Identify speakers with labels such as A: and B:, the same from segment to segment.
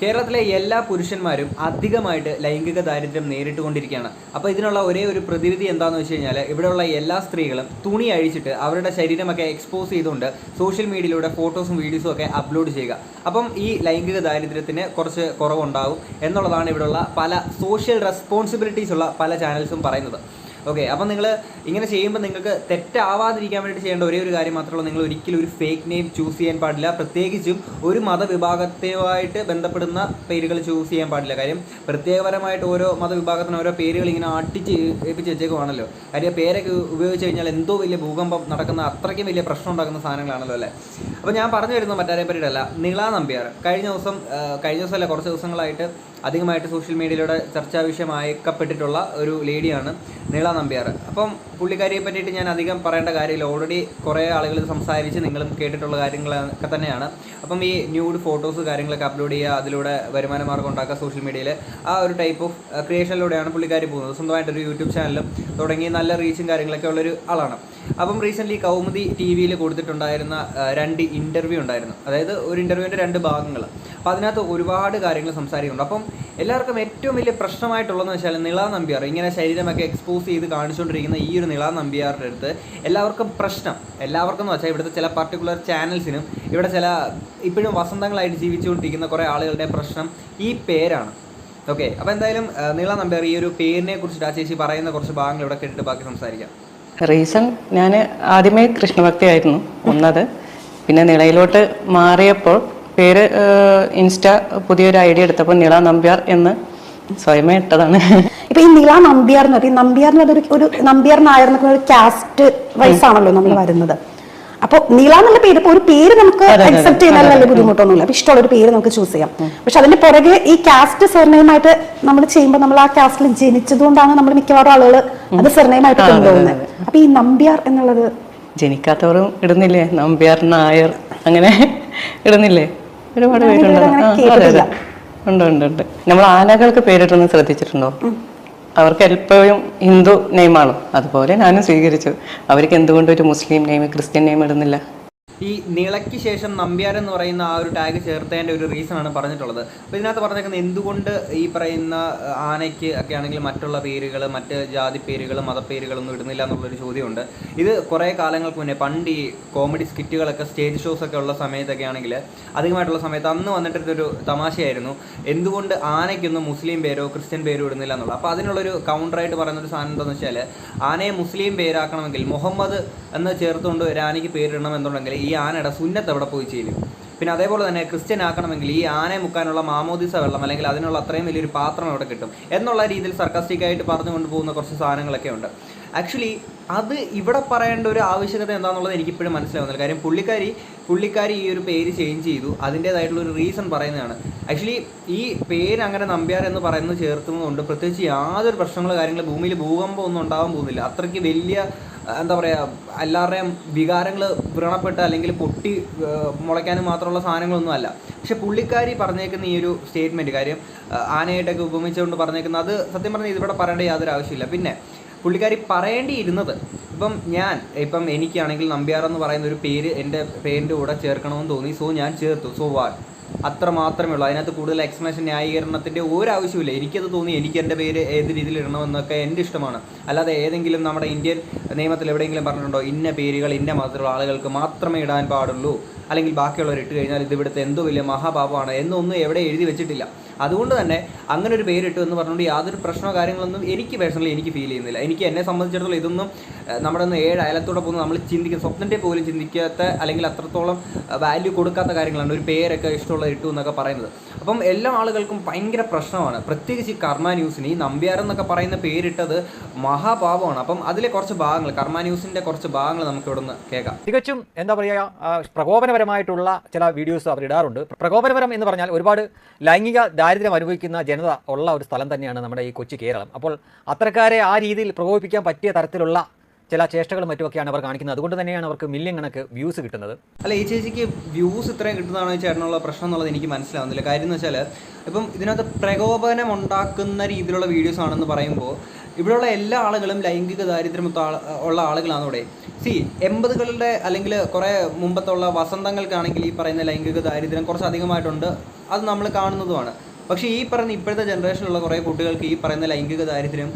A: കേരളത്തിലെ എല്ലാ പുരുഷന്മാരും അധികമായിട്ട് ലൈംഗിക ദാരിദ്ര്യം നേരിട്ടുകൊണ്ടിരിക്കുകയാണ്. അപ്പോൾ ഇതിനുള്ള ഒരേ ഒരു പ്രതിവിധി എന്താണെന്ന് വെച്ച് കഴിഞ്ഞാൽ ഇവിടെയുള്ള എല്ലാ സ്ത്രീകളും തുണി അഴിച്ചിട്ട് അവരുടെ ശരീരമൊക്കെ എക്സ്പോസ് ചെയ്തുകൊണ്ട് സോഷ്യൽ മീഡിയയിലൂടെ ഫോട്ടോസും വീഡിയോസും ഒക്കെ അപ്ലോഡ് ചെയ്യുക. അപ്പം ഈ ലൈംഗിക ദാരിദ്ര്യത്തിന് കുറച്ച് കുറവുണ്ടാവും എന്നുള്ളതാണ് ഇവിടെയുള്ള പല സോഷ്യൽ റെസ്പോൺസിബിലിറ്റീസ് ഉള്ള പല ചാനൽസും പറയുന്നത്. ഓക്കെ അപ്പം നിങ്ങൾ ഇങ്ങനെ ചെയ്യുമ്പോൾ നിങ്ങൾക്ക് തെറ്റാവാതിരിക്കാൻ വേണ്ടി ചെയ്യേണ്ട ഒരേ ഒരു കാര്യം മാത്രമേ നിങ്ങൾ ഒരിക്കലും ഒരു ഫേക്ക് നെയിം ചൂസ് ചെയ്യാൻ പാടില്ല. പ്രത്യേകിച്ചും ഒരു മതവിഭാഗത്തുമായിട്ട് ബന്ധപ്പെടുന്ന പേരുകൾ ചൂസ് ചെയ്യാൻ പാടില്ല. കാര്യം പ്രത്യേകപരമായിട്ട് ഓരോ മതവിഭാഗത്തിന് ഓരോ പേരുകൾ ഇങ്ങനെ അട്ടിച്ച് ഏൽപ്പിച്ച് വെച്ചേക്കുവാണല്ലോ. കാര്യം പേരൊക്കെ ഉപയോഗിച്ച് കഴിഞ്ഞാൽ എന്തോ വലിയ ഭൂകമ്പം നടക്കുന്ന അത്രയ്ക്കും വലിയ പ്രശ്നം ഉണ്ടാക്കുന്ന സാധനങ്ങളാണല്ലോ അല്ലേ? അപ്പോൾ ഞാൻ പറഞ്ഞു വരുന്നത് മറ്റാരെ പറ്റിയിട്ടല്ല നിള നമ്പ്യാർ. കഴിഞ്ഞ ദിവസം കഴിഞ്ഞ ദിവസമല്ല കുറച്ച് ദിവസങ്ങളായിട്ട് അധികമായിട്ട് സോഷ്യൽ മീഡിയയിലൂടെ ചർച്ചാ വിഷയമാക്കപ്പെട്ടിട്ടുള്ള ഒരു ലേഡിയാണ് നീള നമ്പ്യാർ. അപ്പം പുള്ളിക്കാരിയെ പറ്റിയിട്ട് ഞാൻ അധികം പറയേണ്ട കാര്യമില്ല. ഓൾറെഡി കുറേ ആളുകൾ സംസാരിച്ച് നിങ്ങളും കേട്ടിട്ടുള്ള കാര്യങ്ങളൊക്കെ തന്നെയാണ്. അപ്പം ഈ ന്യൂഡ് ഫോട്ടോസ് കാര്യങ്ങളൊക്കെ അപ്ലോഡ് ചെയ്യുക അതിലൂടെ വരുമാന മാർഗം ഉണ്ടാക്കുക സോഷ്യൽ മീഡിയയിൽ ആ ഒരു ടൈപ്പ് ഓഫ് ക്രിയേഷനിലൂടെയാണ് പുള്ളിക്കാരി പോകുന്നത്. സ്വന്തമായിട്ടൊരു യൂട്യൂബ് ചാനലും തുടങ്ങി നല്ല റീച്ചും കാര്യങ്ങളൊക്കെ ഉള്ളൊരു ആളാണ്. അപ്പം റീസെന്റ്ലി കൗമുദി ടി വിയിൽ കൊടുത്തിട്ടുണ്ടായിരുന്ന രണ്ട് ഇന്റർവ്യൂ ഉണ്ടായിരുന്നു. അതായത് ഒരു ഇന്റർവ്യൂവിന്റെ രണ്ട് ഭാഗങ്ങൾ അപ്പോൾ അതിനകത്ത് ഒരുപാട് കാര്യങ്ങൾ സംസാരിക്കുന്നുണ്ട്. അപ്പം എല്ലാവർക്കും ഏറ്റവും വലിയ പ്രശ്നമായിട്ടുള്ളതെന്ന് വെച്ചാൽ നിള നമ്പ്യാർ. ഇങ്ങനെ ശരീരമൊക്കെ എക്സ്പോസ് ചെയ്ത് കാണിച്ചുകൊണ്ടിരിക്കുന്ന ഈ ഒരു നിള നമ്പ്യാറിന്റെ അടുത്ത് എല്ലാവർക്കും പ്രശ്നം. എല്ലാവർക്കും എന്ന് വെച്ചാൽ ഇവിടുത്തെ ചില പർട്ടിക്കുലർ ചാനൽസിനും ഇവിടെ ചില ഇപ്പോഴും വസന്തങ്ങളായിട്ട് ജീവിച്ചുകൊണ്ടിരിക്കുന്ന കുറേ ആളുകളുടെ പ്രശ്നം ഈ പേരാണ്. ഓക്കെ അപ്പോൾ എന്തായാലും നിള നമ്പ്യാർ ഈ ഒരു പേരിനെ കുറിച്ചിട്ട് ആ ചേച്ചി പറയുന്ന കുറച്ച് ഭാഗങ്ങൾ ഇവിടെ കേട്ടിട്ട് ബാക്കി സംസാരിക്കാം.
B: റീസൺ ഞാൻ ആദ്യമേ കൃഷ്ണഭക്തിയായിരുന്നു ഒന്നത്. പിന്നെ നിളയിലോട്ട് മാറിയപ്പോൾ പേര് ഇൻസ്റ്റ പുതിയൊരു ഐഡിയ എടുത്തപ്പോൾ നിള നമ്പ്യാർ എന്ന് സ്വയമേ ഇട്ടതാണ്.
C: ഇപ്പൊ ഈ നില നമ്പ്യാർ എന്ന് പറയും നമ്പ്യാർ എന്ന് ഒരു നമ്പ്യാർ നായർ എന്നൊക്കെ ഒരു കാസ്റ്റ് വൈസ് ആണല്ലോ നമ്മൾ വരുന്നത്. അപ്പൊ നീള എന്നുള്ള പേര് ഒരു പേര് നമുക്ക് അക്സെപ്റ്റ് ചെയ്യാൻ വലിയ ബുദ്ധിമുട്ടൊന്നുമില്ല. അപ്പൊ ഇഷ്ടമുള്ള ഒരു പേര് നമുക്ക് ചൂസ് ചെയ്യാം. പക്ഷെ അതിന്റെ പുറകെ ഈ കാസ്റ്റ് സെർനെയിമായിട്ട് നമ്മൾ ചെയ്യുമ്പോൾ നമ്മൾ ആ കാസ്റ്റിൽ ജനിച്ചതുകൊണ്ടാണ് നമ്മൾ മിക്കവാറും ആളുകൾ അത് സെർനെയിമായിട്ട് കൊണ്ടുപോകുന്നത്. അപ്പൊ ഈ നമ്പ്യാർ എന്നുള്ളത്
B: ജനിക്കാത്തവരും ഇടുന്നില്ലേ? നമ്പ്യാർ നായർ അങ്ങനെ ഇടുന്നില്ലേ? ഒരുപാട് പേരുണ്ട് ഉണ്ട് ഉണ്ട് ഉണ്ട്. നമ്മൾ ആനകൾക്ക് പേരിട്ടൊന്ന് ശ്രദ്ധിച്ചിട്ടുണ്ടോ? അവർക്ക് എപ്പോഴും ഹിന്ദു നെയിമാണ് അതുപോലെ ഞാനും സ്വീകരിച്ചു. അവർക്ക് എന്തുകൊണ്ട് ഒരു മുസ്ലിം നെയിം ക്രിസ്ത്യൻ നെയിം ഇടുന്നില്ല?
A: ഈ നിളയ്ക്ക് ശേഷം നമ്പ്യാർ എന്ന് പറയുന്ന ആ ഒരു ടാഗ് ചേർത്തതിന്റെ ഒരു റീസൺ ആണ് പറഞ്ഞിട്ടുള്ളത്. അപ്പോൾ ഇതിനകത്ത് പറഞ്ഞേക്കുന്നത് എന്തുകൊണ്ട് ഈ പറയുന്ന ആനയ്ക്ക് ഒക്കെ ആണെങ്കിൽ മറ്റുള്ള പേരുകൾ മറ്റ് ജാതി പേരുകൾ മതപ്പേരുകളൊന്നും ഇടുന്നില്ല എന്നുള്ളൊരു ചോദ്യമുണ്ട്. ഇത് കുറേ കാലങ്ങൾക്ക് മുന്നേ പണ്ട് ഈ കോമഡി സ്കിറ്റുകളൊക്കെ സ്റ്റേജ് ഷോസ് ഒക്കെ ഉള്ള സമയത്തൊക്കെ ആണെങ്കിൽ അധികമായിട്ടുള്ള സമയത്ത് അന്ന് വന്നിട്ടൊരു തമാശയായിരുന്നു. എന്തുകൊണ്ട് ആനയ്ക്കൊന്നും മുസ്ലിം പേരോ ക്രിസ്ത്യൻ പേരോ ഇടുന്നില്ല എന്നുള്ളത്? അപ്പോൾ അതിനുള്ളൊരു കൗണ്ടറായിട്ട് പറയുന്നൊരു സാധനം എന്താണെന്ന് വെച്ചാൽ ആനയെ മുസ്ലിം പേരാക്കണമെങ്കിൽ മുഹമ്മദ് എന്ന് ചേർത്തുകൊണ്ട് ഒരു ആനയ്ക്ക് പേരിടണം എന്നുണ്ടെങ്കിൽ ഈ ആനയുടെ സുന്നത്ത് എവിടെ പോയി ചെയ്യും പിന്നെ അതേപോലെ തന്നെ ക്രിസ്ത്യൻ ആക്കണമെങ്കിൽ ഈ ആനയെ മുക്കാനുള്ള മാമോദിസ വെള്ളം അല്ലെങ്കിൽ അതിനുള്ള അത്രയും വലിയൊരു പാത്രം അവിടെ കിട്ടും? എന്നുള്ള രീതിയിൽ സർക്കാസ്റ്റിക്കായിട്ട് പറഞ്ഞു കൊണ്ടുപോകുന്ന കുറച്ച് സാധനങ്ങളൊക്കെ ഉണ്ട്. ആക്ച്വലി അത് ഇവിടെ പറയേണ്ട ഒരു ആവശ്യകത എന്താണെന്നുള്ളത് എനിക്കിപ്പോഴും മനസ്സിലാവുന്നില്ല. കാര്യം പുള്ളിക്കാരി പുള്ളിക്കാരി ഈ ഒരു പേര് ചേഞ്ച് ചെയ്തു. അതിന്റേതായിട്ടുള്ള ഒരു റീസൺ പറയുന്നതാണ്. ആക്ച്വലി ഈ പേര് അങ്ങനെ നമ്പ്യാർ എന്ന് പറയുന്നത് ചേർത്തുന്നതുകൊണ്ട് പ്രത്യേകിച്ച് യാതൊരു പ്രശ്നങ്ങളോ കാര്യങ്ങളോ ഭൂമിയിൽ ഭൂകമ്പം ഒന്നും ഉണ്ടാവാൻ പോകുന്നില്ല. അത്രയ്ക്ക് വലിയ എന്താ പറയുക എല്ലാവരുടെയും വികാരങ്ങൾ വ്രണപ്പെട്ട് അല്ലെങ്കിൽ പൊട്ടി മുളയ്ക്കാനും മാത്രമുള്ള സാധനങ്ങളൊന്നും അല്ല. പക്ഷെ പുള്ളിക്കാരി പറഞ്ഞേക്കുന്ന ഈ ഒരു സ്റ്റേറ്റ്മെന്റ് കാര്യം ആനയായിട്ടൊക്കെ ഉപമിച്ചുകൊണ്ട് പറഞ്ഞേക്കുന്ന അത് സത്യം പറഞ്ഞാൽ ഇതിവിടെ പറയേണ്ട യാതൊരു ആവശ്യമില്ല പിന്നെ പുള്ളിക്കാരി പറയേണ്ടിയിരുന്നത്. ഇപ്പം ഞാൻ ഇപ്പം എനിക്കാണെങ്കിൽ നമ്പ്യാർ എന്ന് പറയുന്ന ഒരു പേര് എന്റെ പേരിന്റെ കൂടെ ചേർക്കണമെന്ന് തോന്നി. സോ ഞാൻ ചേർത്തു. So what? അത്ര മാത്രമേ ഉള്ളൂ. അതിനകത്ത് കൂടുതൽ എക്സ്പ്ലനേഷൻ ന്യായീകരണത്തിന്റെ ഒരു ആവശ്യമില്ല എനിക്കത് തോന്നി എനിക്ക് എന്റെ പേര് ഏത് രീതിയിൽ ഇടണമെന്നൊക്കെ എന്റെ ഇഷ്ടമാണ്. അല്ലാതെ ഏതെങ്കിലും നമ്മുടെ ഇന്ത്യൻ നിയമത്തിൽ എവിടെയെങ്കിലും പറഞ്ഞിട്ടുണ്ടോ ഇന്ന പേരുകൾ ഇന്ന മതത്തിലുള്ള ആളുകൾക്ക് മാത്രമേ ഇടാൻ പാടുള്ളൂ. അല്ലെങ്കിൽ ബാക്കിയുള്ളവർ ഇട്ട് കഴിഞ്ഞാൽ ഇത് ഇവിടുത്തെ എന്തോ വലിയ മഹാപാപമാണ് എന്നൊന്നും എവിടെ എഴുതി വെച്ചിട്ടില്ല. അതുകൊണ്ട് തന്നെ അങ്ങനെ ഒരു പേരിട്ടു എന്ന് പറഞ്ഞുകൊണ്ട് യാതൊരു പ്രശ്നമോ കാര്യങ്ങളൊന്നും എനിക്ക് പേഴ്സണലി എനിക്ക് ഫീൽ ചെയ്യുന്നില്ല. എനിക്ക് എന്നെ സംബന്ധിച്ചിടത്തോളം ഇതൊന്നും നമ്മുടെ ഒന്ന് ഏഴ് അയലത്തോടെ പോകുന്ന നമ്മൾ ചിന്തിക്കുന്ന സ്വപ്നത്തെ പോലും ചിന്തിക്കാത്ത അല്ലെങ്കിൽ അത്രത്തോളം വാല്യൂ കൊടുക്കാത്ത കാര്യങ്ങളാണ്. ഒരു പേരൊക്കെ ഇഷ്ടമുള്ള ഇട്ടു എന്നൊക്കെ പറയുന്നത്. അപ്പം എല്ലാ ആളുകൾക്കും ഭയങ്കര പ്രശ്നമാണ്. പ്രത്യേകിച്ച് ഈ കർമ്മ ന്യൂസിന് ഈ നമ്പ്യാർ എന്നൊക്കെ പറയുന്ന പേരിട്ടത് മഹാഭാവമാണ് അപ്പം അതിലെ കുറച്ച് ഭാഗങ്ങൾ കർമ്മ ന്യൂസിന്റെ കുറച്ച് ഭാഗങ്ങൾ നമുക്ക് ഇവിടെ നിന്ന് കേൾക്കാം.
D: തികച്ചും എന്താ പറയുക പ്രകോപനപരമായിട്ടുള്ള ചില വീഡിയോസ് അവർ ഇടാറുണ്ട്. പ്രകോപനപരം എന്ന് പറഞ്ഞാൽ ഒരുപാട് ലൈംഗിക ദാരിദ്ര്യം അനുഭവിക്കുന്ന ജനത ഉള്ള ഒരു സ്ഥലം തന്നെയാണ് നമ്മുടെ ഈ കൊച്ചു കേരളം. അപ്പോൾ അത്തരക്കാരെ ആ രീതിയിൽ പ്രകോപിപ്പിക്കാൻ പറ്റിയ തരത്തിലുള്ള ചില ചേഷ്ടകളും മറ്റുമൊക്കെയാണ് അവർ കാണിക്കുന്നത്. അതുകൊണ്ട് തന്നെയാണ് അവർക്ക് മില്യൺ കണക്ക് വ്യൂസ് കിട്ടുന്നത്.
A: അല്ല ഈ ചേച്ചിക്ക് വ്യൂസ് ഇത്രയും കിട്ടുന്നതാണ് ചേട്ടനുള്ള പ്രശ്നം എന്നുള്ളത് എനിക്ക് മനസ്സിലാവുന്നില്ല. കാര്യം എന്ന് വെച്ചാൽ ഇപ്പം ഇതിനകത്ത് പ്രകോപനം ഉണ്ടാക്കുന്ന രീതിയിലുള്ള വീഡിയോസ് ആണെന്ന് പറയുമ്പോൾ ഇവിടെയുള്ള എല്ലാ ആളുകളും ലൈംഗിക ദാരിദ്ര്യമൊത്ത ആൾ ഉള്ള ആളുകളാണ് ഇവിടെ. സി എൺപതുകളുടെ അല്ലെങ്കിൽ കുറേ മുമ്പത്തുള്ള വസന്തങ്ങൾക്കാണെങ്കിൽ ഈ പറയുന്ന ലൈംഗിക ദാരിദ്ര്യം കുറച്ച് അധികമായിട്ടുണ്ട്. അത് നമ്മൾ കാണുന്നതുമാണ്. പക്ഷേ ഈ പറയുന്ന ഇപ്പോഴത്തെ ജനറേഷനിലുള്ള കുറേ കുട്ടികൾക്ക് ഈ പറയുന്ന ലൈംഗിക ദാരിദ്ര്യം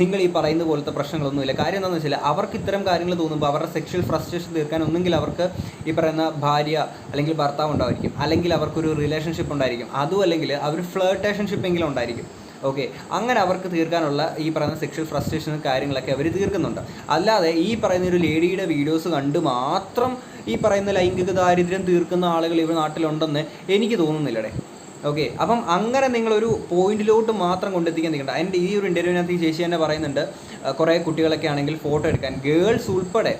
A: നിങ്ങൾ ഈ പറയുന്ന പോലത്തെ പ്രശ്നങ്ങളൊന്നുമില്ല കാര്യം എന്താണെന്ന് വെച്ചാൽ അവർക്ക് ഇത്തരം കാര്യങ്ങൾ തോന്നുമ്പോൾ അവരുടെ സെക്ഷൽ ഫ്രസ്ട്രേഷൻ തീർക്കാൻ ഒന്നെങ്കിൽ അവർക്ക് ഈ പറയുന്ന ഭാര്യ അല്ലെങ്കിൽ ഭർത്താവ് ഉണ്ടായിരിക്കും. അല്ലെങ്കിൽ അവർക്കൊരു റിലേഷൻഷിപ്പ് ഉണ്ടായിരിക്കും. അതും അല്ലെങ്കിൽ അവർ ഫ്ലേർട്ടേഷൻഷിപ്പ് എങ്കിലും ഉണ്ടായിരിക്കും. ഓക്കെ അങ്ങനെ അവർക്ക് തീർക്കാനുള്ള ഈ പറയുന്ന സെക്ഷൽ ഫ്രസ്ട്രേഷനും കാര്യങ്ങളൊക്കെ അവർ തീർക്കുന്നുണ്ട്. അല്ലാതെ ഈ പറയുന്ന ഒരു ലേഡിയുടെ വീഡിയോസ് കണ്ട് മാത്രം ഈ പറയുന്ന ലൈംഗിക ദാരിദ്ര്യം തീർക്കുന്ന ആളുകൾ ഇവിടെ നാട്ടിലുണ്ടെന്ന് എനിക്ക് തോന്നുന്നില്ലടേ. ഓക്കെ അപ്പം അങ്ങനെ നിങ്ങളൊരു പോയിന്റിലോട്ട് മാത്രം കൊണ്ടെത്തിക്കാൻ നിൽക്കണ്ട. എന്റെ ഈ ഒരു ഇന്റർവ്യൂവിനകത്ത് ഈ ചേച്ചി തന്നെ പറയുന്നുണ്ട് കുറേ കുട്ടികളൊക്കെ ആണെങ്കിൽ ഫോട്ടോ എടുക്കാൻ. ഗേൾസ് ഉൾപ്പെടെ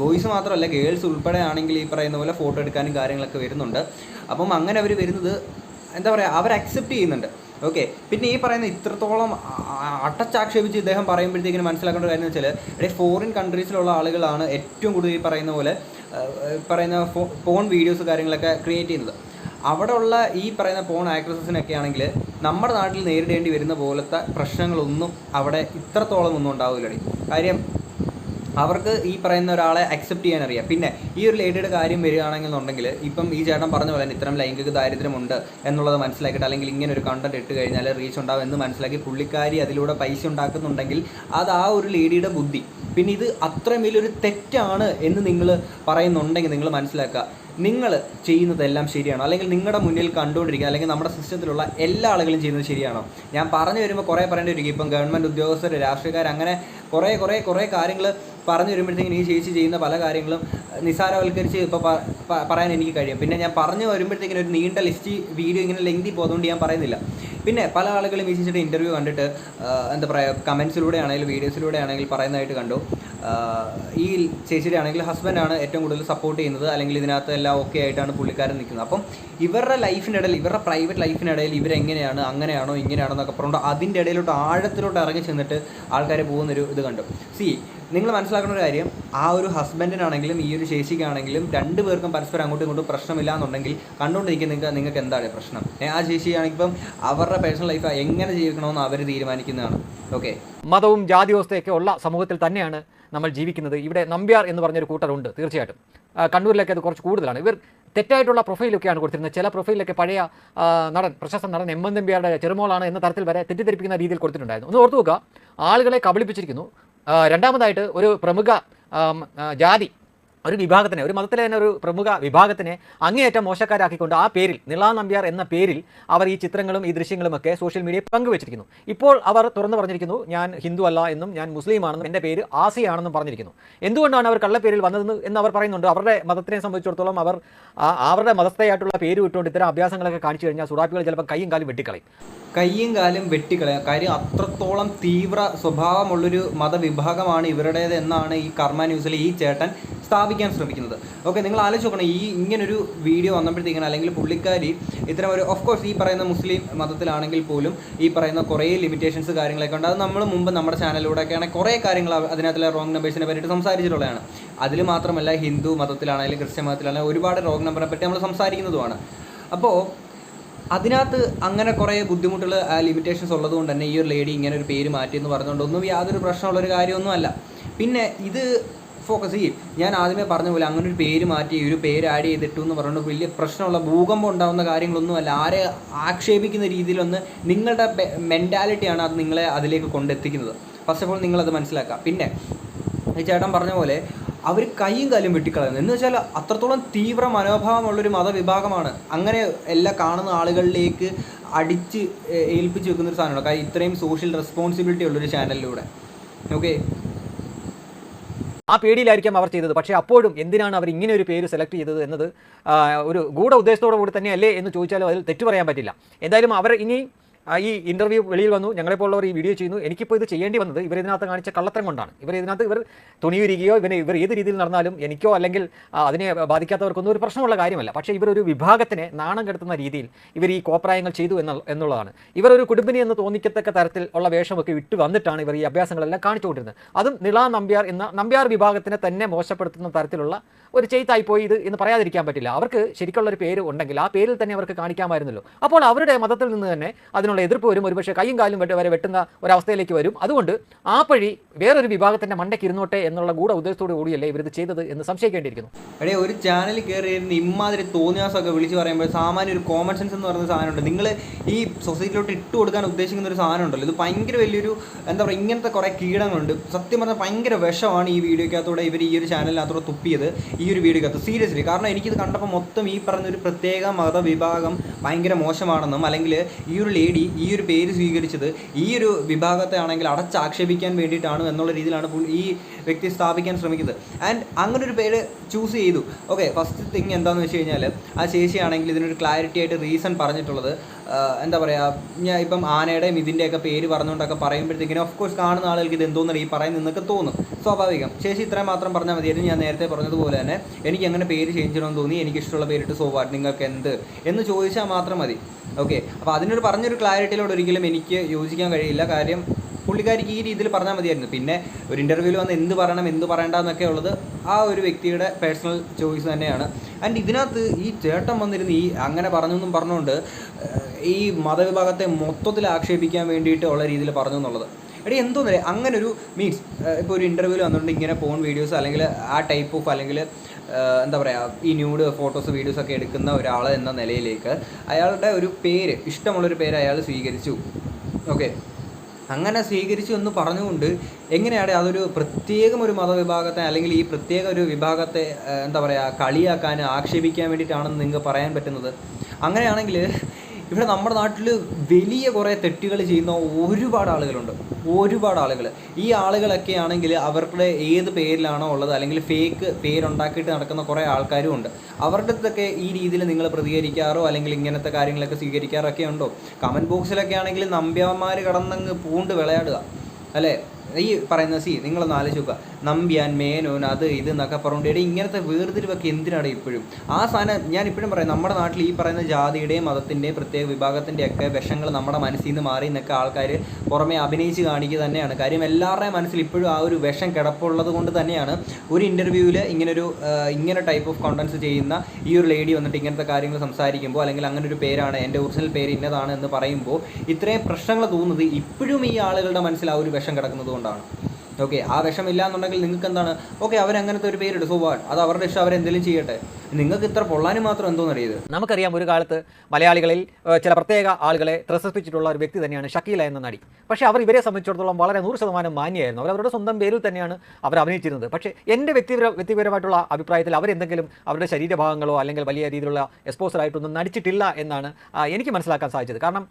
A: ബോയ്സ് മാത്രമല്ല ഗേൾസ് ഉൾപ്പെടെ ആണെങ്കിൽ ഈ പറയുന്ന പോലെ ഫോട്ടോ എടുക്കാനും കാര്യങ്ങളൊക്കെ വരുന്നുണ്ട്. അപ്പം അങ്ങനെ അവർ വരുന്നത് എന്താ പറയുക അവർ അക്സെപ്റ്റ് ചെയ്യുന്നുണ്ട്. ഓക്കെ പിന്നെ ഈ പറയുന്ന ഇത്രത്തോളം അട്ടച്ചാക്ഷേപിച്ച് ഇദ്ദേഹം പറയുമ്പോഴത്തേക്കിന് മനസ്സിലാക്കേണ്ട കാര്യം എന്ന് വെച്ചാൽ ഇവിടെ ഫോറിൻ കൺട്രീസിലുള്ള ആളുകളാണ് ഏറ്റവും കൂടുതൽ ഈ പറയുന്ന പോലെ പറയുന്ന ഫോൺ വീഡിയോസ് കാര്യങ്ങളൊക്കെ ക്രിയേറ്റ് ചെയ്യുന്നത്. അവിടെ ഉള്ള ഈ പറയുന്ന പോൺ ആക്ട്രസസിനൊക്കെ ആണെങ്കിൽ നമ്മുടെ നാട്ടിൽ നേരിടേണ്ടി വരുന്ന പോലത്തെ പ്രശ്നങ്ങളൊന്നും അവിടെ ഇത്രത്തോളം ഒന്നും ഉണ്ടാവില്ലടി. കാര്യം അവർക്ക് ഈ പറയുന്ന ഒരാളെ അക്സെപ്റ്റ് ചെയ്യാൻ അറിയാം പിന്നെ ഈ ഒരു ലേഡിയുടെ കാര്യം വരികയാണെന്നുണ്ടെങ്കിൽ ഇപ്പം ഈ ചേട്ടൻ പറഞ്ഞ പോലെ തന്നെ ഇത്തരം ലൈംഗിക ദാരിദ്ര്യമുണ്ട് എന്നുള്ളത് മനസ്സിലാക്കിയിട്ട് അല്ലെങ്കിൽ ഇങ്ങനെ ഒരു കണ്ടന്റ് ഇട്ട് കഴിഞ്ഞാൽ റീച്ച് ഉണ്ടാവും എന്ന് മനസ്സിലാക്കി പുള്ളിക്കാരി അതിലൂടെ പൈസ ഉണ്ടാക്കുന്നുണ്ടെങ്കിൽ അത് ആ ഒരു ലേഡിയുടെ ബുദ്ധി. പിന്നെ ഇത് അത്രയും വലിയൊരു തെറ്റാണ് എന്ന് നിങ്ങൾ പറയുന്നുണ്ടെങ്കിൽ നിങ്ങൾ മനസ്സിലാക്കുക. നിങ്ങൾ ചെയ്യുന്നതെല്ലാം ശരിയാണോ? അല്ലെങ്കിൽ നിങ്ങളുടെ മുന്നിൽ കണ്ടുകൊണ്ടിരിക്കുക അല്ലെങ്കിൽ നമ്മുടെ സിസ്റ്റത്തിലുള്ള എല്ലാ ആളുകളും ചെയ്യുന്നത് ശരിയാണോ? ഞാൻ പറഞ്ഞു വരുമ്പോൾ കുറേ പറയേണ്ടി വരിക ഇപ്പം ഗവൺമെന്റ് ഉദ്യോഗസ്ഥർ രാഷ്ട്രീയക്കാർ അങ്ങനെ കുറേ കുറേ കുറേ കാര്യങ്ങൾ പറഞ്ഞു വരുമ്പോഴത്തേക്കും ഈ ചേച്ചി ചെയ്യുന്ന പല കാര്യങ്ങളും നിസാരവൽക്കരിച്ച് ഇപ്പോൾ പറയാൻ എനിക്ക് കഴിയും. പിന്നെ ഞാൻ പറഞ്ഞു വരുമ്പോഴത്തേക്കിനും ഒരു നീണ്ട ലിസ്റ്റ് വീഡിയോ ഇങ്ങനെ ലെങ്തി പോകുന്നതുകൊണ്ട് ഞാൻ പറയുന്നില്ല. പിന്നെ പല ആളുകളും ഈ ചേച്ചിയുടെ ഇന്റർവ്യൂ കണ്ടിട്ട് എന്താ പറയുക കമൻസിലൂടെ ആണെങ്കിലും വീഡിയോസിലൂടെ ആണെങ്കിൽ പറയുന്നതായിട്ട് കണ്ടു. ഈ ചേച്ചിയുടെ ആണെങ്കിൽ ഹസ്ബൻഡാണ് ഏറ്റവും കൂടുതൽ സപ്പോർട്ട് ചെയ്യുന്നത് അല്ലെങ്കിൽ ഇതിനകത്ത് എല്ലാം ഓക്കെ ആയിട്ടാണ് പുള്ളിക്കാരൻ നിൽക്കുന്നത്. അപ്പം ഇവരുടെ ലൈഫിനിടയിൽ ഇവരുടെ പ്രൈവറ്റ് ലൈഫിനിടയിൽ ഇവരെങ്ങനെയാണ് അങ്ങനെയാണോ ഇങ്ങനെയാണോ എന്നൊക്കെ പറഞ്ഞുകൊണ്ട് അതിന്റെ ഇടയിലോട്ട് ആഴത്തിലോട്ട് ഇറങ്ങി ചെന്നിട്ട് ആൾക്കാർ പോകുന്നൊരു ഇത് കണ്ടു. സി നിങ്ങൾ മനസ്സിലാക്കുന്ന ഒരു കാര്യം ആ ഒരു ഹസ്ബൻഡിനാണെങ്കിലും ഈ ഒരു ചേച്ചിക്കാണെങ്കിലും രണ്ട് പേർക്കും പരസ്പരം അങ്ങോട്ടും ഇങ്ങോട്ടും പ്രശ്നമില്ല എന്നുണ്ടെങ്കിൽ കണ്ടുകൊണ്ടിരിക്കുന്ന നിങ്ങൾക്ക് നിങ്ങൾക്ക് എന്താണ് പ്രശ്നം? ആ ശേഷിയാണെങ്കിൽ അവരുടെ പേഴ്സണൽ ലൈഫ് എങ്ങനെ ജീവിക്കണമെന്ന് അവർ തീരുമാനിക്കുന്നതാണ്. ഓക്കെ
D: മതവും ജാതി വ്യവസ്ഥയൊക്കെ ഉള്ള സമൂഹത്തിൽ തന്നെയാണ് നമ്മൾ ജീവിക്കുന്നത്. ഇവിടെ നമ്പ്യാർ എന്ന് പറഞ്ഞൊരു കൂട്ടരുണ്ട് തീർച്ചയായിട്ടും. കണ്ണൂരിലൊക്കെ അത് കുറച്ച് കൂടുതലാണ്. ഇവർ തെറ്റായിട്ടുള്ള പ്രൊഫൈലൊക്കെയാണ് കൊടുത്തിരുന്നത്. ചില പ്രൊഫൈലൊക്കെ പഴയ നടൻ പ്രശസ്ത നടൻ എം എൻ നമ്പ്യാരുടെ ചെറുമോളാണ് എന്ന തരത്തിൽ വരെ തെറ്റിദ്ധരിപ്പിക്കുന്ന രീതിയിൽ കൊടുത്തിട്ടുണ്ടായിരുന്നു. ഒന്ന് ഓർത്തു നോക്കുക ആളുകളെ കബളിപ്പിച്ചിരിക്കുന്നു. രണ്ടാമതായിട്ട് ഒരു പ്രമുഖ ജാതി ഒരു വിഭാഗത്തിനെ ഒരു മതത്തിലെ തന്നെ ഒരു പ്രമുഖ വിഭാഗത്തിനെ അങ്ങേയറ്റം മോശക്കാരാക്കിക്കൊണ്ട് ആ പേരിൽ നിളാ നമ്പ്യാർ എന്ന പേരിൽ അവർ ഈ ചിത്രങ്ങളും ഈ ദൃശ്യങ്ങളും ഒക്കെ സോഷ്യൽ മീഡിയയിൽ പങ്കുവച്ചിരിക്കുന്നു. ഇപ്പോൾ അവർ തുറന്നു പറഞ്ഞിരിക്കുന്നു ഞാൻ ഹിന്ദു അല്ല എന്നും ഞാൻ മുസ്ലിമാണെന്നും എന്റെ പേര് ആസിയാണെന്നും പറഞ്ഞിരിക്കുന്നു. എന്തുകൊണ്ടാണ് അവർ കള്ളപ്പേരിൽ വന്നതെന്ന് എന്ന് അവർ പറയുന്നുണ്ട്? അവരുടെ മതത്തിനെ സംബന്ധിച്ചിടത്തോളം അവർ അവരുടെ മതത്തെയായിട്ടുള്ള പേര് വിട്ടുകൊണ്ട് ഇത്തരം അഭ്യാസങ്ങളൊക്കെ കാണിച്ചു കഴിഞ്ഞാൽ സുഡാപ്പികൾ ചിലപ്പോൾ കൈയും കാലും വെട്ടിക്കളയും.
A: കൈയും കാലും വെട്ടിക്കളയും. കാര്യം അത്രത്തോളം തീവ്ര സ്വഭാവമുള്ളൊരു മതവിഭാഗമാണ് ഇവരുടേത് എന്നാണ് ഈ കർമ്മ ന്യൂസിൽ ഈ ചേട്ടൻ സ്ഥാപിക്കാൻ ശ്രമിക്കുന്നത്. ഓക്കെ നിങ്ങൾ ആലോചിച്ച് നോക്കണം ഈ ഇങ്ങനൊരു വീഡിയോ വന്നപ്പോഴത്തേക്കാണ് അല്ലെങ്കിൽ പുള്ളിക്കാരി ഇത്തരം ഒരു ഓഫ് കോഴ്സ് ഈ പറയുന്ന മുസ്ലിം മതത്തിലാണെങ്കിൽ പോലും ഈ പറയുന്ന കുറേ ലിമിറ്റേഷൻസ് കാര്യങ്ങളൊക്കെ ഉണ്ട്. അത് നമ്മൾ മുമ്പ് നമ്മുടെ ചാനലിലൂടെയൊക്കെയാണ് കുറേ കാര്യങ്ങൾ അതിനകത്തുള്ള റോങ് നമ്പേഴ്സിനെ പറ്റിയിട്ട് സംസാരിച്ചിട്ടുള്ളതാണ്. അതിൽ മാത്രമല്ല ഹിന്ദു മതത്തിലാണെങ്കിലും ക്രിസ്ത്യൻ മതത്തിലാണെങ്കിലും ഒരുപാട് റോങ് നമ്പറിനെ പറ്റി നമ്മൾ സംസാരിക്കുന്നതുമാണ്. അപ്പോൾ അതിനകത്ത് അങ്ങനെ കുറേ ബുദ്ധിമുട്ടുകൾ ലിമിറ്റേഷൻസ് ഉള്ളതുകൊണ്ട് തന്നെ ഈ ഒരു ലേഡി ഇങ്ങനെ ഒരു പേര് മാറ്റി എന്ന് പറഞ്ഞുകൊണ്ട് ഒന്നും യാതൊരു പ്രശ്നമുള്ളൊരു കാര്യമൊന്നുമല്ല. പിന്നെ ഇത് ഫോക്കസ് ചെയ്യും. ഞാൻ ആദ്യമേ പറഞ്ഞ പോലെ അങ്ങനെ ഒരു പേര് മാറ്റി ഒരു പേര് ആഡ് ചെയ്തിട്ടു എന്ന് പറഞ്ഞുകൊണ്ട് വലിയ പ്രശ്നമുള്ള ഭൂകമ്പം ഉണ്ടാകുന്ന കാര്യങ്ങളൊന്നുമല്ല ആരെ ആക്ഷേപിക്കുന്ന രീതിയിലൊന്ന് നിങ്ങളുടെ മെന്റാലിറ്റിയാണ് അത് നിങ്ങളെ അതിലേക്ക് കൊണ്ടെത്തിക്കുന്നത്. ഫസ്റ്റ് ഓഫ് ഓൾ നിങ്ങളത് മനസ്സിലാക്കുക. പിന്നെ ഈ ചേട്ടൻ പറഞ്ഞ പോലെ അവർ കൈയും കാലും വെട്ടിക്കളയുന്നു. എന്ന് വെച്ചാൽ അത്രത്തോളം തീവ്ര മനോഭാവമുള്ളൊരു മതവിഭാഗമാണ്. അങ്ങനെ എല്ലാം കാണുന്ന ആളുകളിലേക്ക് അടിച്ച് ഏൽപ്പിച്ച് വെക്കുന്ന ഒരു സാധനമാണ്. കാര്യം ഇത്രയും സോഷ്യൽ റെസ്പോൺസിബിലിറ്റി ഉള്ളൊരു ചാനലിലൂടെ ഓക്കെ
D: ആ പേടിയിലായിരിക്കാം അവർ ചെയ്തത്. പക്ഷേ അപ്പോഴും എന്തിനാണ് അവർ ഇങ്ങനെ ഒരു പേര് സെലക്ട് ചെയ്തത് എന്നത് ഒരു ഗൂഢ ഉദ്ദേശത്തോടു കൂടി തന്നെയല്ലേ എന്ന് ചോദിച്ചാലും അതിൽ തെറ്റു പറയാൻ പറ്റില്ല. എന്തായാലും അവർ ഇനി ഈ ഇന്റർവ്യൂ വെളിയിൽ വന്നു. ഞങ്ങളെപ്പോലുള്ളവർ ഈ വീഡിയോ ചെയ്യുന്നു. എനിക്കിപ്പോൾ ഇത് ചെയ്യേണ്ടി വന്നത് ഇവർ ഇതിനകത്ത് കാണിച്ച കള്ളത്തരം കൊണ്ടാണ്. ഇവർ ഇതിനകത്ത് ഇവർ തുണിയുരികയോ ഇവനെ ഇവർ ഏത് രീതിയിൽ നടന്നാലും എനിക്കോ അല്ലെങ്കിൽ അതിനെ ബാധിക്കാത്തവർക്കൊന്നും ഒരു പ്രശ്നമുള്ള കാര്യമല്ല. പക്ഷേ ഇവരൊരു വിഭാഗത്തിനെ നാണം കെടുത്തുന്ന രീതിയിൽ ഇവർ ഈ കോപ്രായങ്ങൾ ചെയ്തു എന്നുള്ള എന്നുള്ളതാണ്. ഇവർ ഒരു കുടുംബിനി എന്ന് തോന്നിക്കത്തക്ക തരത്തിൽ ഉള്ള വേഷമൊക്കെ ഇട്ട് വന്നിട്ടാണ് ഇവർ ഈ അഭ്യാസങ്ങളെല്ലാം കാണിച്ചുകൊണ്ടിരുന്നത്. അതും നിള നമ്പ്യാർ എന്ന നമ്പ്യാർ വിഭാഗത്തിനെ തന്നെ മോശപ്പെടുത്തുന്ന തരത്തിലുള്ള ഒരു ചെയ്ത്തായിപ്പോയി ഇത് എന്ന് പറയാതിരിക്കാൻ പറ്റില്ല. അവർക്ക് ശരിക്കുള്ള ഒരു പേര് ഉണ്ടെങ്കിൽ ആ പേരിൽ തന്നെ അവർക്ക് കാണിക്കാമായിരുന്നല്ലോ. അപ്പോൾ അവരുടെ മതത്തിൽ നിന്ന് തന്നെ അതിനുള്ള ചെയ്യാനുള്ള എതിർപ്പ് വരും. ഒരുപക്ഷെ കൈയും കാലും വരെ വെട്ടുന്ന ഒരവസ്ഥയിലേക്ക് വരും. അതുകൊണ്ട് ആ പഴി വേറൊരു വിഭാഗത്തിന്റെ മണ്ടയ്ക്ക് ഇരുന്നോട്ടെ എന്നുള്ള ഗൂഢ ഉദ്ദേശത്തോടു കൂടിയല്ലേ ഇവരിത് ചെയ്തത് എന്ന് സംശയിക്കേണ്ടിയിരിക്കുന്നു.
A: എടേ ഒരു ചാനൽ കയറി ഇരുന്ന് ഇമാതിരി തോന്നിയാസമൊക്കെ വിളിച്ച് പറയുമ്പോൾ സാമാന്യ ഒരു കോമൺ സെൻസ് എന്ന് പറയുന്ന സാധനമുണ്ട്. നിങ്ങൾ ഈ സൊസൈറ്റിയിലോട്ട് ഇട്ട് കൊടുക്കാൻ ഉദ്ദേശിക്കുന്ന ഒരു സാധനം ഉണ്ടല്ലോ ഇത് ഭയങ്കര വലിയൊരു എന്താ പറയുക ഇങ്ങനത്തെ കുറേ കീടങ്ങളുണ്ട്. സത്യം പറഞ്ഞാൽ ഭയങ്കര വിഷമാണ് ഈ വീഡിയോക്കകത്തൂടെ ഇവർ ഈ ഒരു ചാനലിനകത്തൂടെ തുപ്പിയത്. ഈ ഒരു വീഡിയോക്കകത്ത്. സീരിയസ്ലി കാരണം എനിക്കിത് കണ്ടപ്പോൾ മൊത്തം ഈ പറഞ്ഞ ഒരു പ്രത്യേക മതവിഭാഗം ഭയങ്കര മോശമാണെന്നും അല്ലെങ്കിൽ ഈ ഒരു ലേഡി ഈ ഒരു പേര് സ്വീകരിച്ചത് ഈ ഒരു വിഭാഗത്തെ ആണെങ്കിൽ അടച്ചാക്ഷേപിക്കാൻ വേണ്ടിയിട്ടാണ് എന്നുള്ള രീതിയിലാണ് ഈ വ്യക്തി സ്ഥാപിക്കാൻ ശ്രമിക്കുന്നത്. ആൻഡ് അങ്ങനെ ഒരു പേര് ചൂസ് ചെയ്തു. ഓക്കെ ഫസ്റ്റ് തിങ് എന്താണെന്ന് വെച്ച് കഴിഞ്ഞാൽ ആ ശേഷിയാണെങ്കിൽ ഇതിനൊരു ക്ലാരിറ്റി ആയിട്ട് റീസൺ പറഞ്ഞിട്ടുള്ളത് എന്താ പറയുക ഞാൻ ഇപ്പം ആനയുടെയും ഇതിന്റെയൊക്കെ പേര് പറഞ്ഞുകൊണ്ടൊക്കെ പറയുമ്പോഴത്തേക്കിനും ഓഫ് കോഴ്സ് കാണുന്ന ആളുകൾക്ക് ഇത് എന്തോന്നറി ഈ പറയുന്ന നിന്നൊക്കെ തോന്നും. സ്വാഭാവികം. ശേഷി ഇത്രയും മാത്രം പറഞ്ഞാൽ മതിയായിരുന്നു ഞാൻ നേരത്തെ പറഞ്ഞതുപോലെ തന്നെ എനിക്ക് അങ്ങനെ പേര് ചേഞ്ച് ചെയ്യണമെന്ന് തോന്നി? എനിക്ക് ഇഷ്ടമുള്ള പേരിട്ട് സോ നിങ്ങൾക്ക് എന്ത് എന്ന് ചോദിച്ചാൽ മാത്രം മതി. ഓക്കെ അപ്പോൾ അതിനൊരു പറഞ്ഞൊരു ക്ലാരിറ്റിയിലോട് ഒരിക്കലും എനിക്ക് യോജിക്കാൻ കഴിയില്ല. കാര്യം പുള്ളിക്കാരിക്ക് ഈ രീതിയിൽ പറഞ്ഞാൽ മതിയായിരുന്നു. പിന്നെ ഒരു ഇന്റർവ്യൂവിൽ വന്ന് എന്ത് പറയണം എന്ത് പറയണ്ട എന്നൊക്കെ ഉള്ളത് ആ ഒരു വ്യക്തിയുടെ പേഴ്സണൽ ചോയ്സ് തന്നെയാണ്. ആൻഡ് ഇതിനകത്ത് ഈ ചേട്ടൻ വന്നിരുന്ന് ഈ അങ്ങനെ പറഞ്ഞു എന്നും പറഞ്ഞുകൊണ്ട് ഈ മതവിഭാഗത്തെ മൊത്തത്തിൽ ആക്ഷേപിക്കാൻ വേണ്ടിയിട്ട് ഉള്ള രീതിയിൽ പറഞ്ഞു എന്നുള്ളത്. എടി എന്തോന്നല്ലേ അങ്ങനെ ഒരു മീൻസ് ഇപ്പോൾ ഒരു ഇന്റർവ്യൂവിൽ വന്നിട്ടുണ്ട് ഇങ്ങനെ ഫോൺ വീഡിയോസ് അല്ലെങ്കിൽ ആ ടൈപ്പ് ഓഫ് അല്ലെങ്കിൽ എന്താ പറയുക ഈ ന്യൂഡ് ഫോട്ടോസ് വീഡിയോസ് ഒക്കെ എടുക്കുന്ന ഒരാൾ എന്ന നിലയിലേക്ക് അയാളുടെ ഒരു പേര് ഇഷ്ടമുള്ളൊരു പേര് അയാൾ സ്വീകരിച്ചു. ഓക്കെ അങ്ങനെ സ്വീകരിച്ചു എന്ന് പറഞ്ഞുകൊണ്ട് എങ്ങനെയാണ് അതൊരു പ്രത്യേകം ഒരു മതവിഭാഗത്തെ അല്ലെങ്കിൽ ഈ പ്രത്യേക ഒരു വിഭാഗത്തെ എന്താ പറയുക കളിയാക്കാൻ ആക്ഷേപിക്കാൻ വേണ്ടിയിട്ടാണെന്ന് നിങ്ങൾക്ക് പറയാൻ പറ്റുന്നത്? അങ്ങനെയാണെങ്കിൽ ഇവിടെ നമ്മുടെ നാട്ടിൽ വലിയ കുറേ തെറ്റുകൾ ചെയ്യുന്ന ഒരുപാട് ആളുകളുണ്ട്. ഒരുപാട് ആളുകൾ ഈ ആളുകളൊക്കെ ആണെങ്കിൽ അവരുടെ ഏത് പേരിലാണോ ഉള്ളത് അല്ലെങ്കിൽ ഫേക്ക് പേരുണ്ടാക്കിയിട്ട് നടക്കുന്ന കുറേ ആൾക്കാരും ഉണ്ട്. അവരുടെ അടുത്തൊക്കെ ഈ രീതിയിൽ നിങ്ങൾ പ്രതികരിക്കാറോ അല്ലെങ്കിൽ ഇങ്ങനത്തെ കാര്യങ്ങളൊക്കെ സ്വീകരിക്കാറൊക്കെ ഉണ്ടോ? കമന്റ് ബോക്സിലൊക്കെ ആണെങ്കിൽ നമ്പ്യാമാർ കടന്നങ്ങ് പൂണ്ട് വിളയാടുക. അല്ലേ? ഈ പറയുന്ന സി നിങ്ങളൊന്ന് ആലോചിച്ച് നോക്കുക. നമ്പ്യാൻ മേനോൻ അത് ഇത് എന്നൊക്കെ പറഞ്ഞുകൊണ്ട് ഇങ്ങനത്തെ വേർതിരിവൊക്കെ എന്തിനാണ് ഇപ്പോഴും? ആ സാധനം ഞാൻ ഇപ്പോഴും പറയാം നമ്മുടെ നാട്ടിൽ ഈ പറയുന്ന ജാതിയുടെയും മതത്തിന്റെയും പ്രത്യേക വിഭാഗത്തിന്റെയൊക്കെ വിഷങ്ങൾ നമ്മുടെ മനസ്സിൽ നിന്ന് മാറി എന്നൊക്കെ ആൾക്കാർ പുറമെ അഭിനയിച്ച് കാണിക്കുക തന്നെയാണ്. കാര്യം എല്ലാവരുടെയും മനസ്സിൽ ഇപ്പോഴും ആ ഒരു വിഷം കിടപ്പുള്ളത് കൊണ്ട് തന്നെയാണ് ഒരു ഇന്റർവ്യൂവിൽ ഇങ്ങനൊരു ഇങ്ങനെ ടൈപ്പ് ഓഫ് കോണ്ടൻസ് ചെയ്യുന്ന ഈ ഒരു ലേഡി വന്നിട്ട് ഇങ്ങനത്തെ കാര്യങ്ങൾ സംസാരിക്കുമ്പോൾ അല്ലെങ്കിൽ അങ്ങനെ ഒരു പേരാണ് എന്റെ ഒറിജിനൽ പേര് ഇന്നതാണ് എന്ന് പറയുമ്പോൾ ഇത്രയും പ്രശ്നങ്ങൾ തോന്നുന്നത് ഇപ്പോഴും ഈ ആളുകളുടെ മനസ്സിൽ ആ ഒരു വിഷം കിടക്കുന്നത് കൊണ്ടാണ്. ഓക്കെ ആ വിഷമില്ല എന്നുണ്ടെങ്കിൽ നിങ്ങൾക്ക് എന്താണ് ഓക്കെ അവരങ്ങനത്തെ ഒരു പേരിട്ട് സോ വാട്ട് അത് അവരുടെ ഇഷ്ടം അവരെന്തെങ്കിലും ചെയ്യട്ടെ. നിങ്ങൾക്ക് ഇത്ര പൊള്ളാനും മാത്രം എന്തോന്നറിയത്
D: നമുക്കറിയാം ഒരു കാലത്ത് മലയാളികളിൽ ചില പ്രത്യേക ആളുകളെ ത്രസിപ്പിച്ചിട്ടുള്ള ഒരു വ്യക്തി തന്നെയാണ് ഷക്കീല എന്ന നടി. പക്ഷേ അവർ ഇവരെ സംബന്ധിച്ചിടത്തോളം വളരെ നൂറ് ശതമാനം മാന്യമായിരുന്നു അവർ അവരുടെ സ്വന്തം പേരിൽ തന്നെയാണ് അവർ അഭിനയിച്ചിരുന്നത്. പക്ഷേ എന്റെ വ്യക്തിപര വ്യക്തിപരമായിട്ടുള്ള അഭിപ്രായത്തിൽ അവരെന്തെങ്കിലും അവരുടെ ശരീരഭാഗങ്ങളോ അല്ലെങ്കിൽ വലിയ രീതിയിലുള്ള എക്സ്പോസർ ആയിട്ടൊന്നും നടിച്ചിട്ടില്ല എന്നാണ് എനിക്ക് മനസ്സിലാക്കാൻ സാധിച്ചത്. കാരണം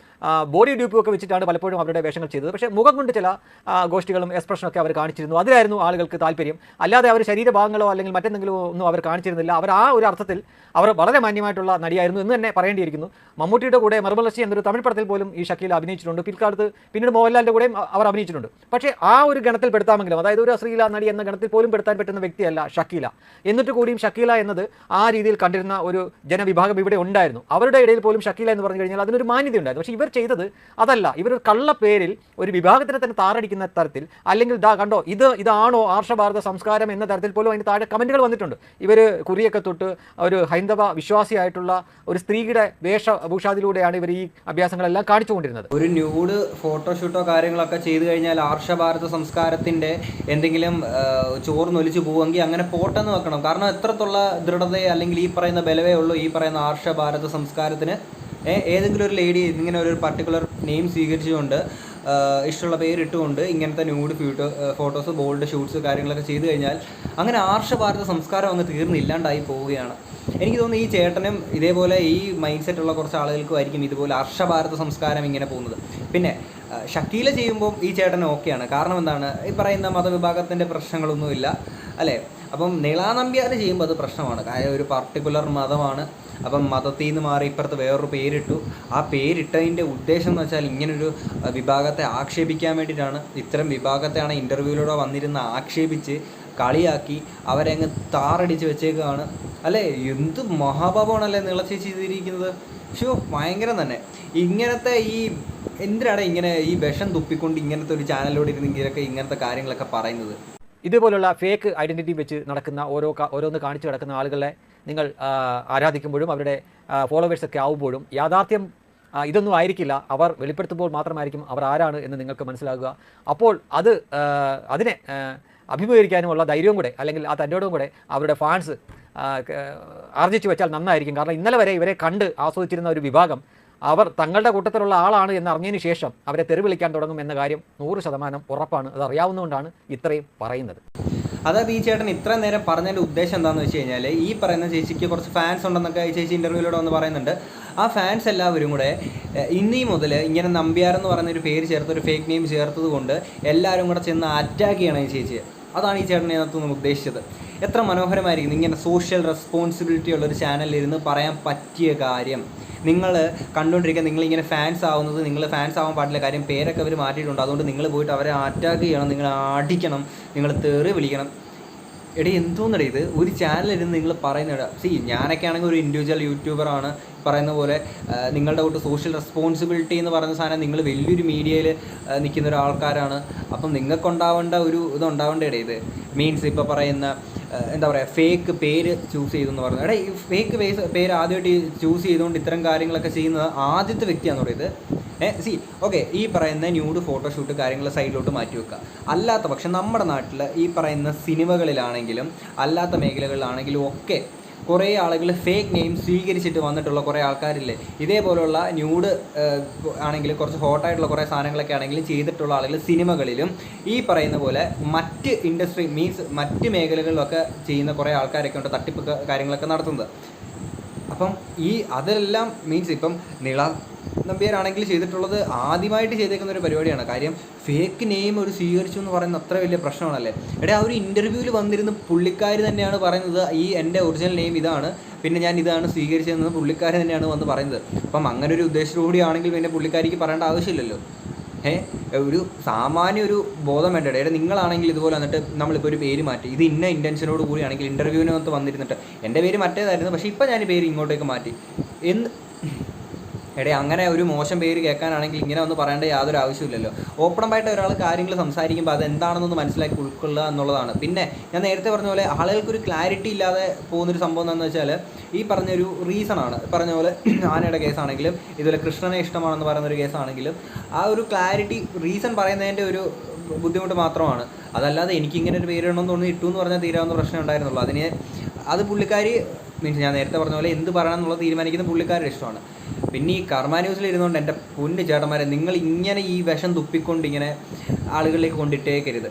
D: ബോഡി ഡ്യൂപ്പും ഒക്കെ വെച്ചിട്ടാണ് പലപ്പോഴും അവരുടെ വേഷങ്ങൾ ചെയ്തത്. പക്ഷേ മുഖം കൊണ്ട് ചില ഗോഷ്ടികളും ഗോഷ്ഠികളും എക്സ്പ്രഷനും ഒക്കെ അവർ കാണിച്ചിരുന്നു. അതിലായിരുന്നു ആളുകൾക്ക് താല്പര്യം. അല്ലാതെ അവർ ശരീരഭാഗങ്ങളോ അല്ലെങ്കിൽ മറ്റെന്തെങ്കിലും ഒന്നും അവർ കാണിച്ചിരുന്നില്ല. അവർ ആ ഒരു അർത്ഥത്തിൽ അവർ വളരെ മാന്യമായിട്ടുള്ള നടിയായിരുന്നു എന്ന് തന്നെ പറയേണ്ടിയിരിക്കുന്നു. മമ്മൂട്ടിയുടെ കൂടെ മർബലർച്ചി എന്നൊരു തമിഴ് പടത്തിൽ പോലും ഈ ഷക്കീൽ അഭിനയിച്ചിട്ടുണ്ട്. പിൽക്കാലത്ത് പിന്നീട് മോഹൻലാലിന്റെ കൂടെയും അവർ അഭിനയിച്ചിട്ടുണ്ട്. പക്ഷേ ആ ഒരു ഗണത്തിൽ പെടുത്താമെങ്കിലും അതായത് ഒരു അശ്ലീല നടി എന്ന ഗണത്തിൽ പോലും പെടുത്താൻ പറ്റുന്ന വ്യക്തിയല്ല ഷക്കീല. എന്നിട്ട് കൂടിയും ഷക്കീല എന്നത് ആ രീതിയിൽ കണ്ടിരുന്ന ഒരു ജനവിഭാഗം ഇവിടെ ഉണ്ടായിരുന്നു. അവരുടെ ഇടയിൽ പോലും ഷക്കീല എന്ന് പറഞ്ഞു കഴിഞ്ഞാൽ അതിനൊരു മാന്യത ഉണ്ടായിരുന്നു പക്ഷേ ഇവർ ചെയ്തത് അതല്ല. ഇവർ കള്ള പേരിൽ ഒരു വിഭാഗത്തിനെ തന്നെ താറടിക്കുന്ന തരത്തിൽ അല്ലെങ്കിൽ ദാ കണ്ടോ ഇത് ഇതാണോ ആർഷഭാരത സംസ്കാരം എന്ന തരത്തിൽ പോലും അതിന് താഴെ കമന്റുകൾ വന്നിട്ടുണ്ട്. ഇവർ കുറിയൊക്കെ തൊട്ട് ഒരു ഹൈന്ദവ വിശ്വാസിയായിട്ടുള്ള ഒരു സ്ത്രീയുടെ വേഷഭൂഷാദിലൂടെയാണ് ഇവർ ഈ അഭ്യാസങ്ങളെല്ലാം കാണിച്ചുകൊണ്ടിരുന്നത്.
A: ഒരു ന്യൂഡ് ഫോട്ടോഷൂട്ടോ കാര്യങ്ങളൊക്കെ ചെയ്തു കഴിഞ്ഞാൽ ആർഷഭാരത സംസ്കാരത്തിന്റെ എന്തെങ്കിലും ചോർന്നൊലിച്ചു പോവുമെങ്കിൽ അങ്ങനെ പോട്ടെന്ന് വെക്കണം. കാരണം എത്രത്തുള്ള ദൃഢതയെ അല്ലെങ്കിൽ ഈ പറയുന്ന ബലവേ ഉള്ളൂ ഈ പറയുന്ന ആർഷഭാരത സംസ്കാരത്തിന്. ഏതെങ്കിലും ഒരു ലേഡി ഇങ്ങനെ ഒരു പർട്ടിക്കുലർ നെയിം സ്വീകരിച്ചുകൊണ്ട് ഇഷ്ടമുള്ള പേരിട്ടുകൊണ്ട് ഇങ്ങനത്തെ nude photo photos bold shoots കാര്യങ്ങളൊക്കെ ചെയ്തു കഴിഞ്ഞാൽ അങ്ങനെ ആർഷഭാരത സംസ്കാരം അങ്ങ് തീർന്നില്ലാണ്ടായി പോവുകയാണ്. എനിക്ക് തോന്നുന്നു ഈ ചേട്ടനും ഇതേപോലെ ഈ മൈൻഡ് സെറ്റുള്ള കുറച്ച് ആളുകൾക്കും ആയിരിക്കും ഇതുപോലെ ആർഷഭാരത സംസ്കാരം ഇങ്ങനെ പോകുന്നത്. പിന്നെ ഷക്കീല ചെയ്യുമ്പോൾ ഈ ചേട്ടൻ ഓക്കെയാണ്. കാരണം എന്താണ്? ഈ പറയുന്ന മതവിഭാഗത്തിന്റെ പ്രശ്നങ്ങളൊന്നുമില്ല അല്ലേ? അപ്പം നീളാനമ്പ്യാർ ചെയ്യുമ്പോൾ അത് പ്രശ്നമാണ്. കാര്യം ഒരു പർട്ടിക്കുലർ മതമാണ്. അപ്പം മതത്തിൽ നിന്ന് മാറി ഇപ്പുറത്ത് വേറൊരു പേരിട്ടു. ആ പേരിട്ടതിന്റെ ഉദ്ദേശം എന്ന് വെച്ചാൽ ഇങ്ങനൊരു വിഭാഗത്തെ ആക്ഷേപിക്കാൻ വേണ്ടിയിട്ടാണ്. ഇത്തരം വിഭാഗത്തെയാണ് ഇന്റർവ്യൂവിലൂടെ വന്നിരുന്ന ആക്ഷേപിച്ച് കളിയാക്കി അവരെ അങ്ങ് താറടിച്ച് വെച്ചേക്കുകയാണ് അല്ലേ? എന്ത് മഹാഭാവമാണല്ലേ നിളച്ചേച്ചി ചെയ്തിരിക്കുന്നത്? ഷോ ഭയങ്കരം തന്നെ. ഇങ്ങനത്തെ ഈ എന്തിനാണ് ഇങ്ങനെ ഈ വിഷം തുപ്പിക്കൊണ്ട് ഇങ്ങനത്തെ ഒരു ചാനലിലൂടെ ഇരുന്നെങ്കിലൊക്കെ ഇങ്ങനത്തെ കാര്യങ്ങളൊക്കെ പറയുന്നത്?
D: ഇതുപോലുള്ള ഫേക്ക് ഐഡന്റിറ്റി വെച്ച് നടക്കുന്ന ഓരോ ഓരോന്ന് കാണിച്ചു കിടക്കുന്ന ആളുകളെ നിങ്ങൾ ആരാധിക്കുമ്പോഴും അവരുടെ ഫോളോവേഴ്സൊക്കെ ആവുമ്പോഴും യാഥാർത്ഥ്യം ഇതൊന്നും ആയിരിക്കില്ല. അവർ വെളിപ്പെടുത്തുമ്പോൾ മാത്രമായിരിക്കും അവർ ആരാണ് എന്ന് നിങ്ങൾക്ക് മനസ്സിലാകുക. അപ്പോൾ അത് അതിനെ അഭിമുഖീകരിക്കാനുമുള്ള ധൈര്യവും കൂടെ അല്ലെങ്കിൽ ആ തന്റെയോടും കൂടെ അവരുടെ ഫാൻസ് ആർജിച്ചു വെച്ചാൽ നന്നായിരിക്കും. കാരണം ഇന്നലെ വരെ ഇവരെ കണ്ട് ആസ്വദിച്ചിരുന്ന ഒരു വിഭാഗം അവർ തങ്ങളുടെ കൂട്ടത്തിലുള്ള ആളാണ് എന്ന് അറിഞ്ഞതിന് ശേഷം അവരെ തെരുവിളിക്കാൻ തുടങ്ങും എന്ന കാര്യം നൂറ് ശതമാനം ഉറപ്പാണ്. അത് അറിയാവുന്നതുകൊണ്ടാണ് ഇത്രയും പറയുന്നത്.
A: അതായത് ഈ ചേട്ടൻ ഇത്ര നേരം പറഞ്ഞതിന്റെ ഉദ്ദേശം എന്താണെന്ന് വെച്ച് കഴിഞ്ഞാൽ ഈ പറയുന്ന ചേച്ചിക്ക് കുറച്ച് ഫാൻസ് ഉണ്ടെന്നൊക്കെ ഈ ചേച്ചി ഇന്റർവ്യൂലൂടെ വന്ന് പറയുന്നുണ്ട്. ആ ഫാൻസ് എല്ലാവരും കൂടെ ഇന്നി മുതൽ ഇങ്ങനെ നമ്പ്യാർ എന്ന് പറയുന്ന ഒരു പേര് ചേർത്ത് ഒരു ഫേക്ക് നെയിം ചേർത്തത് കൊണ്ട് എല്ലാവരും കൂടെ ചെന്ന് അറ്റാക്ക് ചെയ്യണം ഈ ചേച്ചിയെ. അതാണ് ഈ ചേട്ടൻ അതിനകത്ത് നിന്ന് ഉദ്ദേശിച്ചത്. എത്ര മനോഹരമായിരിക്കും ഇങ്ങനെ സോഷ്യൽ റെസ്പോൺസിബിലിറ്റി ഉള്ള ഒരു ചാനലിൽ ഇരുന്ന് പറയാൻ പറ്റിയ കാര്യം. നിങ്ങൾ കണ്ടുകൊണ്ടിരിക്കുക നിങ്ങളിങ്ങനെ ഫാൻസ് ആവുന്നത് നിങ്ങൾ ഫാൻസ് ആവാൻ പാടില്ല കാര്യം പേരൊക്കെ അവർ മാറ്റിയിട്ടുണ്ട്. അതുകൊണ്ട് നിങ്ങൾ പോയിട്ട് അവരെ അറ്റാക്ക് ചെയ്യണം നിങ്ങൾ അടിക്കണം നിങ്ങൾ തെറി വിളിക്കണം. എടി എന്തോന്നടി ഇത്? ഒരു ചാനലിരുന്ന് നിങ്ങൾ പറയുന്നത് സി ഞാനൊക്കെ ആണെങ്കിൽ ഒരു ഇൻഡിവിജ്വൽ യൂട്യൂബറാണ് പറയുന്ന പോലെ നിങ്ങളുടെ കൂട്ട് സോഷ്യൽ റെസ്പോൺസിബിലിറ്റി എന്ന് പറയുന്ന സാധനം നിങ്ങൾ വലിയൊരു മീഡിയയിൽ നിൽക്കുന്ന ഒരാൾക്കാരാണ് അപ്പം നിങ്ങൾക്കുണ്ടാവേണ്ട ഒരു ഇതുണ്ടാവേണ്ട ഇത്. മീൻസ് ഇപ്പോൾ പറയുന്ന എന്താ പറയുക ഫേക്ക് പേര് ചൂസ് ചെയ്തു എന്ന് പറയുന്നത്. എടാ ഈ ഫേക്ക് പേര് ആദ്യമായിട്ട് ചൂസ് ചെയ്തുകൊണ്ട് ഇത്തരം കാര്യങ്ങളൊക്കെ ചെയ്യുന്നത് ആദ്യത്തെ വ്യക്തിയാണെന്ന് പറയുന്നത് സി ഓക്കെ ഈ പറയുന്ന ന്യൂഡ് ഫോട്ടോഷൂട്ട് കാര്യങ്ങൾ സൈഡിലോട്ട് മാറ്റി വെക്കുക അല്ലാത്ത പക്ഷെ നമ്മുടെ നാട്ടിൽ ഈ പറയുന്ന സിനിമകളിലാണെങ്കിലും അല്ലാത്ത മേഖലകളിലാണെങ്കിലും ഒക്കെ കുറേ ആളുകൾ ഫേക്ക് നെയിം സ്വീകരിച്ചിട്ട് വന്നിട്ടുള്ള കുറേ ആൾക്കാരില്ലേ? ഇതേപോലുള്ള ന്യൂഡ് ആണെങ്കിൽ കുറച്ച് ഹോട്ടായിട്ടുള്ള കുറേ സാധനങ്ങളൊക്കെ ആണെങ്കിലും ചെയ്തിട്ടുള്ള ആളുകൾ സിനിമകളിലും ഈ പറയുന്ന പോലെ മറ്റ് ഇൻഡസ്ട്രി മീൻസ് മറ്റ് മേഖലകളിലൊക്കെ ചെയ്യുന്ന കുറേ ആൾക്കാരൊക്കെ ഉണ്ട് തട്ടിപ്പ് കാര്യങ്ങളൊക്കെ നടത്തുന്നത്. അപ്പം ഈ അതെല്ലാം മീൻസ് ഇപ്പം നിള നമ്പ്യാരാണെങ്കിൽ ചെയ്തിട്ടുള്ളത് ആദ്യമായിട്ട് ചെയ്തേക്കുന്ന ഒരു പരിപാടിയാണ്. കാര്യം ഫേക്ക് നെയിം ഒരു സ്വീകരിച്ചു എന്ന് പറയുന്നത് അത്ര വലിയ പ്രശ്നമാണല്ലേ? എടാ ആ ഒരു ഇന്റർവ്യൂവിൽ വന്നിരുന്ന പുള്ളിക്കാർ തന്നെയാണ് പറയുന്നത് ഈ എന്റെ ഒറിജിനൽ നെയിം ഇതാണ് പിന്നെ ഞാൻ ഇതാണ് സ്വീകരിച്ചതെന്ന് പുള്ളിക്കാർ തന്നെയാണ് വന്ന് പറയുന്നത്. അപ്പം അങ്ങനെ ഒരു ഉദ്ദേശത്തോടെയാണെങ്കിൽ പിന്നെ പുള്ളിക്കാരിക്ക് പറയേണ്ട ആവശ്യമില്ലല്ലോ. ഏ ഒരു സാമാന്യ ഒരു ബോധം വേണ്ട? എടാ നിങ്ങളാണെങ്കിൽ ഇതുപോലെ വന്നിട്ട് നമ്മളിപ്പോൾ ഒരു പേര് മാറ്റി ഇത് ഇന്ന ഇന്റൻഷനോട് കൂടിയാണെങ്കിൽ ഇന്റർവ്യൂവിനകത്ത് വന്നിരുന്നിട്ട് എന്റെ പേര് മറ്റേതായിരുന്നു പക്ഷേ ഇപ്പം ഞാൻ പേര് ഇങ്ങോട്ടേക്ക് മാറ്റി. എന്ന് എടേ അങ്ങനെ ഒരു മോശം പേര് കേൾക്കാനാണെങ്കിൽ ഇങ്ങനെ ഒന്ന് പറയേണ്ട യാതൊരു ആവശ്യമില്ലല്ലോ ഓപ്പണമായിട്ട് ഒരാൾ കാര്യങ്ങൾ സംസാരിക്കുമ്പോൾ അത് എന്താണെന്നൊന്ന് മനസ്സിലാക്കി ഉൾക്കൊള്ളുക എന്നുള്ളതാണ്. പിന്നെ ഞാൻ നേരത്തെ പറഞ്ഞ പോലെ ആളുകൾക്കൊരു ക്ലാരിറ്റി ഇല്ലാതെ പോകുന്നൊരു സംഭവം എന്താണെന്ന് വെച്ചാൽ ഈ പറഞ്ഞൊരു റീസണാണ് പറഞ്ഞ പോലെ ആനയുടെ കേസാണെങ്കിലും ഇതുപോലെ കൃഷ്ണനെ ഇഷ്ടമാണെന്ന് പറയുന്ന ഒരു കേസാണെങ്കിലും ആ ഒരു ക്ലാരിറ്റി റീസൺ പറയുന്നതിന്റെ ഒരു ബുദ്ധിമുട്ട് മാത്രമാണ്. അതല്ലാതെ എനിക്ക് ഇങ്ങനെ ഒരു പേരിടണമെന്ന് തോന്നി ഇട്ടു എന്ന് പറഞ്ഞാൽ തീരാവുന്ന പ്രശ്നം ഉണ്ടായിരുന്നുള്ളൂ. അതിന് അത് പുള്ളിക്കാരി മീൻസ് ഞാൻ നേരത്തെ പറഞ്ഞ പോലെ എന്ത് പറയണം എന്നുള്ളത് തീരുമാനിക്കുന്ന പുള്ളിക്കാരുടെ ഇഷ്ടമാണ്. പിന്നെ ഈ കർമ്മ ന്യൂസിൽ ഇരുന്നുകൊണ്ട് എന്റെ പൊന്നു ചേട്ടന്മാരെ നിങ്ങൾ ഇങ്ങനെ ഈ വിഷം തുപ്പിക്കൊണ്ട് ഇങ്ങനെ ആളുകളിലേക്ക് കൊണ്ടിട്ടേക്കരുത്.